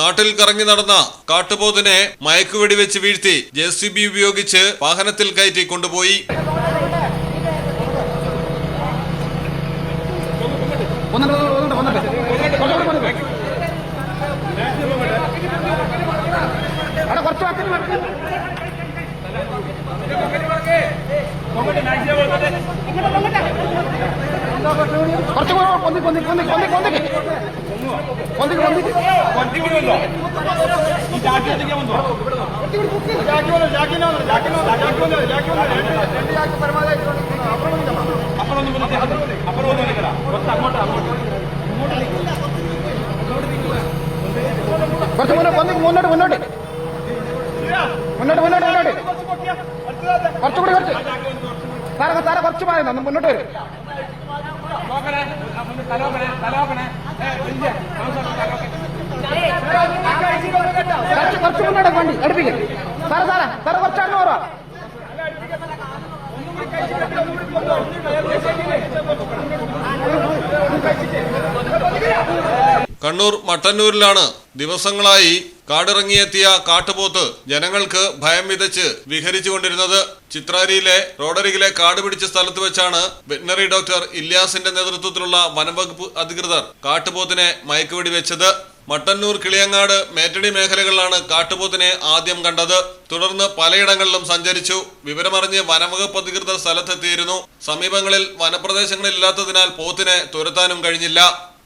നാട്ടിൽ കറങ്ങി നടന്ന കാട്ടുപോത്തിനെ മയക്കുവെടി വെച്ച് വീഴ്ത്തി ജെ സി ബി ഉപയോഗിച്ച് വാഹനത്തിൽ കയറ്റി കൊണ്ടുപോയി. അവിടെ കുറച്ച് പൊന്തി പൊന്തി പൊന്തി പൊന്തി പൊന്തിക്ക് പൊന്തിക്ക് പൊന്തിക്ക് കുറച്ച് മുന്നോട്ട് മുന്നോട്ട്. മുന്നോട്ട് മുന്നോട്ട് മുന്നോട്ട് മുന്നോട്ട് കുറച്ചുകൂടി കുറച്ച് പറയുന്നു ഒന്ന് മുന്നോട്ട് വരും. കുറച്ച് മുന്നോട്ട് വണ്ടി അടുപ്പിക്കും. സാറേ സാറേ സാറേ കുറച്ചാണ് ഓർമ്മ കണ്ണൂർ മട്ടന്നൂരിലാണ് ദിവസങ്ങളായി കാടിറങ്ങിയെത്തിയ കാട്ടുപോത്ത് ജനങ്ങൾക്ക് ഭയം വിതച്ച് വിഹരിച്ചുകൊണ്ടിരുന്നത്. ചിത്രാരിയിലെ റോഡരികിലെ കാട് പിടിച്ച സ്ഥലത്ത് വെച്ചാണ് വെറ്റിനറി ഡോക്ടർ ഇല്യാസിന്റെ നേതൃത്വത്തിലുള്ള വനംവകുപ്പ് അധികൃതർ കാട്ടുപോത്തിനെ മയക്കുവെടി വെച്ചത്. മട്ടന്നൂർ കിളിയങ്ങാട് മേറ്റടി മേഖലകളിലാണ് കാട്ടുപോത്തിനെ ആദ്യം കണ്ടത്. തുടർന്ന് പലയിടങ്ങളിലും സഞ്ചരിച്ചു. വിവരമറിഞ്ഞ് വനംവകുപ്പ് അധികൃതർ സ്ഥലത്തെത്തിയിരുന്നു. സമീപങ്ങളിൽ വനപ്രദേശങ്ങളില്ലാത്തതിനാൽ പോത്തിനെ തുരത്താനും കഴിഞ്ഞില്ല.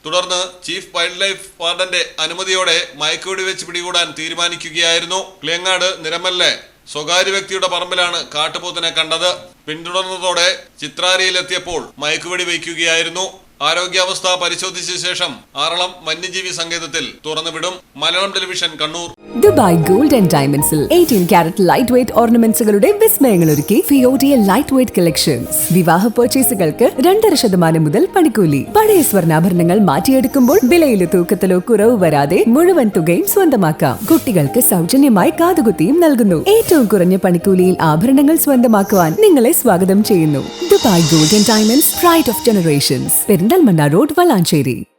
തുടർന്ന് ചീഫ് വൈൽഡ് ലൈഫ് വാർഡന്റെ അനുമതിയോടെ മയക്കുവെടി വെച്ച് പിടികൂടാൻ തീരുമാനിക്കുകയായിരുന്നു കിളിയങ്ങാട് നിരമല്ലെ സ്വകാര്യ വ്യക്തിയുടെ പറമ്പിലാണ് കാട്ടുപോത്തിനെ കണ്ടത്. പിന്തുടർന്നതോടെ ചിത്രാരിയിലെത്തിയപ്പോൾ മയക്കുവെടി വയ്ക്കുകയായിരുന്നു. ആരോഗ്യാവസ്ഥ പരിശോധിച്ച ശേഷം ആറളം വന്യജീവി സങ്കേതത്തിൽ തുറന്നുവിടും Malayalam television Kannur. Dubai gold and ഡയമണ്ട്സിൽ എയ്റ്റീൻ കാരറ്റ് ലൈറ്റ് വെയ്റ്റ് ഓർണമെന്റ്സുകളുടെ വിസ്മയങ്ങൾ ഒരുക്കി ഫിയോഡിയ ലൈറ്റ് വെയ്റ്റ് കളക്ഷൻസ് വിവാഹ പർച്ചേസുകൾക്ക് രണ്ടര ശതമാനം മുതൽ പണിക്കൂലി. പഴയ സ്വർണാഭരണങ്ങൾ മാറ്റിയെടുക്കുമ്പോൾ വിലയിലോ തൂക്കത്തിലോ കുറവ് വരാതെ മുഴുവൻ തുകയും സ്വന്തമാക്കാം. കുട്ടികൾക്ക് സൗജന്യമായി കാതുകുത്തിയും നൽകുന്നു. ഏറ്റവും കുറഞ്ഞ പണിക്കൂലിയിൽ ആഭരണങ്ങൾ സ്വന്തമാക്കുവാൻ നിങ്ങളെ സ്വാഗതം ചെയ്യുന്നു. Dubai gold and diamonds pride of generations చందల్ మన్నా రోడ్ వలాంచేరి